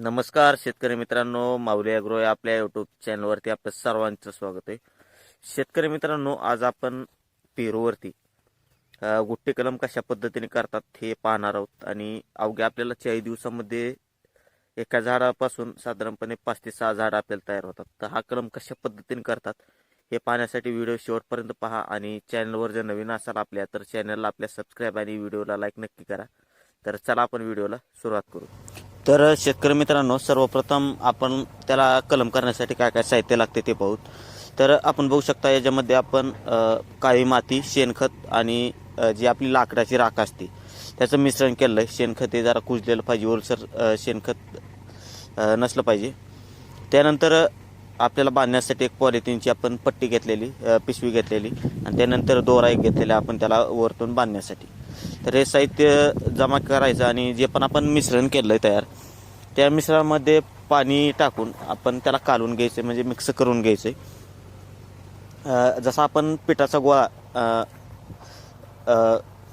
नमस्कार शेतकरी मित्रांनो. माऊली अग्रो या आपल्या युट्यूब चॅनलवरती आपलं सर्वांचं स्वागत आहे. शेतकरी मित्रांनो आज आपण पेरूवरती गुट्टे कलम कशा पद्धतीने करतात हे पाहणार आहोत. आणि अवघ्या आपल्याला चाळीस दिवसामध्ये एका झाडापासून साधारणपणे पाच ते सहा झाडं आपल्याला तयार होतात. तर हा कलम कशा पद्धतीने करतात हे पाहण्यासाठी व्हिडिओ शेवटपर्यंत पहा. आणि चॅनलवर जर नवीन असाल आपल्या तर चॅनलला आपल्या सबस्क्राईब आणि व्हिडिओला लाईक नक्की करा. तर चला आपण व्हिडिओला सुरुवात करू. तर शेतकरी मित्रांनो सर्वप्रथम आपण त्याला कलम करण्यासाठी काय काय साहित्य लागते ते पाहू तर आपण बघू शकता याच्यामध्ये आपण काळी माती शेणखत आणि जी आपली लाकडाची राख असते त्याचं मिश्रण केलं आहे. शेणखत हे जरा कुजलेलं पाहिजे ओलसर शेणखत नसलं पाहिजे. त्यानंतर आपल्याला बांधण्यासाठी एक पॉलिथिनची आपण पट्टी घेतलेली पिशवी घेतलेली आणि त्यानंतर दोरा एक घेतलेला आपण त्याला वरतून बांधण्यासाठी. तर हे साहित्य जमा करायचं आणि जे पण आपण मिश्रण केलं आहे तयार त्या मिश्रणामध्ये पाणी टाकून आपण त्याला कालून घ्यायचं म्हणजे मिक्स करून घ्यायचं जसा आपण पिठाचा गोळा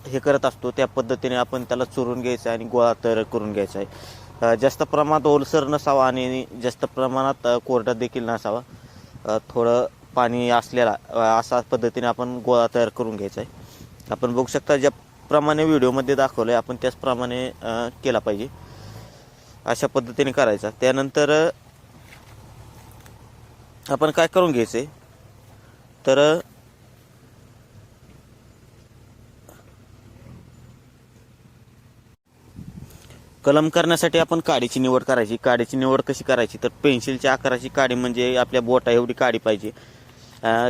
हे करत असतो त्या पद्धतीने आपण त्याला चुरून घ्यायचं आहे आणि गोळा तयार करून घ्यायचा आहे जास्त प्रमाणात ओलसर नसावा आणि जास्त प्रमाणात कोरडा देखील नसावा. थोडं पाणी असलेला असा अशा पद्धतीने आपण गोळा तयार करून घ्यायचा आहे आपण बघू शकता ज्या ज्याप्रमाणे व्हिडिओमध्ये दाखवलं आहे आपण त्याचप्रमाणे केला पाहिजे. अशा पद्धतीने करायचा. त्यानंतर आपण काय करून घ्यायचं तर कलम करण्यासाठी आपण काडीची निवड करायची. काडीची निवड कशी करायची? तर पेन्सिलच्या आकाराची काडी म्हणजे आपल्या बोटा एवढी काडी पाहिजे.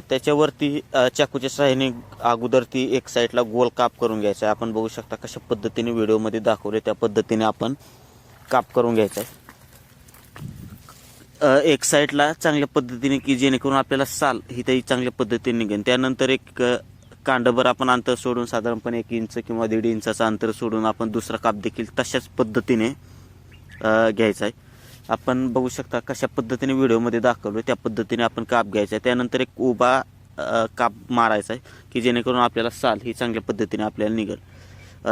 त्याच्यावरती चाकूच्या सहाय्याने अगोदर ती एक साईडला गोल काप करून घ्यायचा. आहे आपण बघू शकता कशा पद्धतीने व्हिडिओमध्ये दाखवले त्या पद्धतीने आपण काप करून घ्यायचा. आहे एक साईडला चांगल्या पद्धतीने की जेणेकरून आपल्याला साल ही त्याही चांगल्या पद्धतीने निघेल. त्यानंतर एक कांडभर आपण अंतर सोडून साधारणपणे एक इंच किंवा दीड इंचाचं अंतर सोडून आपण दुसरा काप देखील तशाच पद्धतीने घ्यायचा आहे. आपण बघू शकता कशा पद्धतीने व्हिडिओमध्ये दाखवलं त्या पद्धतीने आपण काप घ्यायचा आहे. त्यानंतर एक उभा काप मारायचा आहे की जेणेकरून आपल्याला साल ही चांगल्या पद्धतीने आपल्याला निघेल.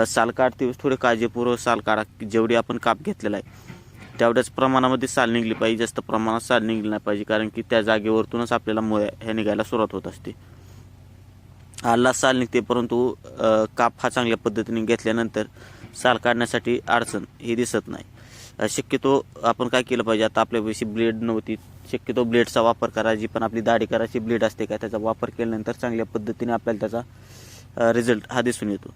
साल काढते वेळेस थोडे काळजीपूर्वक साल काढा जेवढी आपण काप घेतलेला आहे तेवढ्याच प्रमाणामध्ये साल निघली पाहिजे जास्त प्रमाणात साल निघली नाही पाहिजे कारण की त्या जागेवरतूनच आपल्याला मुळ्या ह्या निघायला सुरुवात होत असते. आला साल निघते परंतु काप हा चांगल्या पद्धतीने घेतल्यानंतर साल काढण्यासाठी अडचण ही दिसत नाही. शक्यतो आपण काय केलं पाहिजे? आता आपल्यापाशी ब्लेड नव्हती. शक्यतो ब्लेडचा वापर करा. जी पण आपली दाढी करायची ब्लेड असते का त्याचा वापर केल्यानंतर चांगल्या पद्धतीने आपल्याला त्याचा रिझल्ट हा दिसून येतो.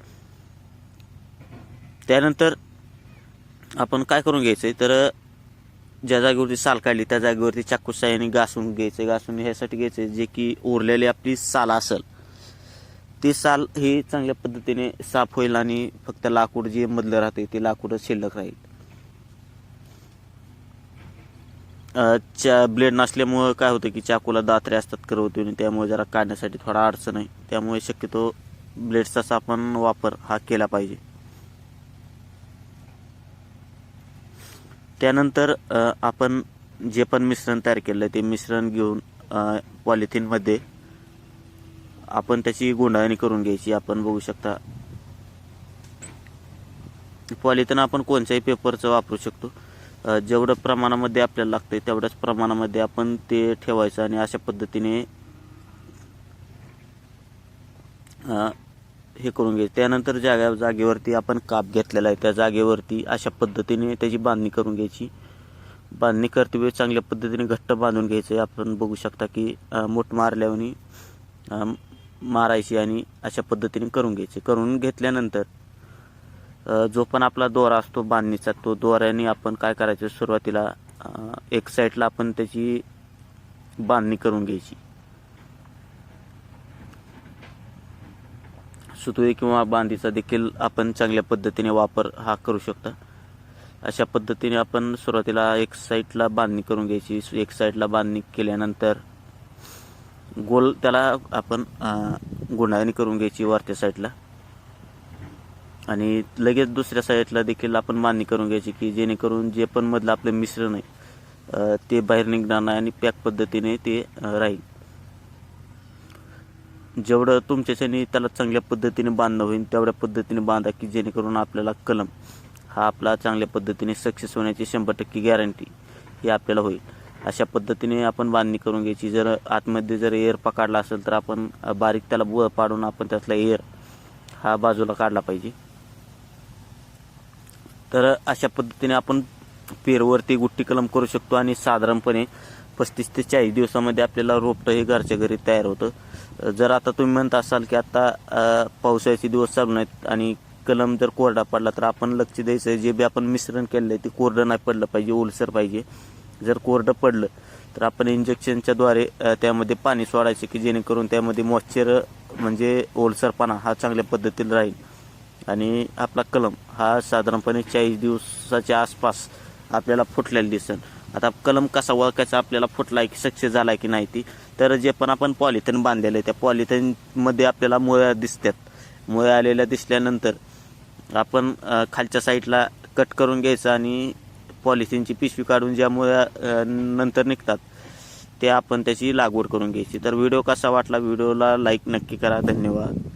त्यानंतर आपण काय करून घ्यायचं आहे तर ज्या जागेवरती साल काढली त्या जागेवरती चाकूसाह्याने घासून घ्यायचं. घासून ह्यासाठी घ्यायचं जे की उरलेली आपली साल असेल. ती साल ही चांगल्या पद्धतीने साफ होईल आणि फक्त लाकूड जे मधलं राहते ते लाकूडच शिल्लक राहील. च्या ब्लेड नसल्यामुळं काय होतं की चाकूला दात्रे असतात करवतून त्यामुळे जरा काढण्यासाठी थोडा अडचण आहे. त्यामुळे शक्यतो ब्लेड्सचाच आपण वापर हा केला पाहिजे. त्यानंतर आपण जे पण मिश्रण तयार केलं आहे ते मिश्रण घेऊन पॉलिथिनमध्ये आपण त्याची गुंडाळणी करून घ्यायची. आपण बघू शकता पॉलिथिन आपण कोणत्याही पेपरचं वापरू शकतो. जेवढं प्रमाणामध्ये आपल्याला लागतं तेवढ्याच प्रमाणामध्ये आपण ते ठेवायचं आणि अशा पद्धतीने हे करून घ्यायचं. त्यानंतर जागा जागेवरती आपण काप घेतलेला आहे. त्या जागेवरती अशा पद्धतीने त्याची बांधणी करून घ्यायची. बांधणी करते वेळी चांगल्या पद्धतीने घट्ट बांधून घ्यायचं आहे आपण बघू शकता की मोठ मूठ मारल्याने मारायची आणि अशा पद्धतीने करून घ्यायची. करून घेतल्यानंतर जो पण आपला दोरा असतो बांधणीचा तो दोऱ्याने आपण काय करायचं? सुरुवातीला एक साईडला आपण त्याची बांधणी करून घ्यायची. सुतळी किंवा बांधीचा देखील आपण चांगल्या पद्धतीने वापर हा करू शकता. अशा पद्धतीने आपण सुरुवातीला एक साईडला बांधणी करून घ्यायची. एक साईडला बांधणी केल्यानंतर गोल त्याला आपण गुंडाळणी करून घ्यायची वरच्या साईडला. आणि लगेच दुसऱ्या साईडला देखील आपण मान्य करून घ्यायची की जेणेकरून जे पण मधलं आपलं मिश्रण आहे ते बाहेर निघणार नाही आणि पॅक पद्धतीने ते राहील. जेवढं तुमच्याच्याने त्याला चांगल्या पद्धतीने बांधणं होईल तेवढ्या पद्धतीने बांधा की जेणेकरून आपल्याला कलम हा आपला चांगल्या पद्धतीने सक्सेस होण्याची शंभर टक्के गॅरंटी ही आपल्याला होईल. अशा पद्धतीने आपण बांधणी करून घ्यायची. जर आतमध्ये जर एअर पकडला असेल तर आपण बारीक त्याला बुळ पाडून आपण त्यातला एअर हा बाजूला काढला पाहिजे. तर अशा पद्धतीने आपण पेरवरती गुट्टी कलम करू शकतो आणि साधारणपणे पस्तीस ते चाळीस दिवसामध्ये आपल्याला रोपटं हे घरच्या घरी तयार होतं. जर आता तुम्ही म्हणत असाल की आता पावसाळ्याचे दिवस चालू नाहीत आणि कलम जर कोरडा पडला तर आपण लक्ष द्यायचं जे बी आपण मिश्रण केलेलं आहे ते कोरडं नाही पडलं पाहिजे ओलसर पाहिजे. जर कोरडं पडलं तर आपण इंजेक्शनच्या द्वारे त्यामध्ये पाणी सोडायचे की जेणेकरून त्यामध्ये मॉइश्चर म्हणजे ओलसरपणा हा चांगल्या पद्धतीने राहील. आणि आपला कलम हा साधारणपणे चाळीस दिवसाच्या आसपास आपल्याला फुटलेला दिसेल. आता कलम कसा ओळखायचा आपल्याला फुटला की सक्सेस झाला की नाही ती तर जे पण आपण पॉलिथिन बांधलेलं आहे त्या पॉलिथिनमध्ये आपल्याला मुळ्या दिसतात. मुळ्या आलेल्या दिसल्यानंतर आपण खालच्या साईडला कट करून घ्यायचं आणि पॉलिथिनची पिशवी काढून ज्या मुळ्या नंतर निघतात ते आपण त्याची लागवड करून घ्यायची. तर व्हिडिओ कसा वाटला व्हिडिओला लाईक नक्की करा. धन्यवाद.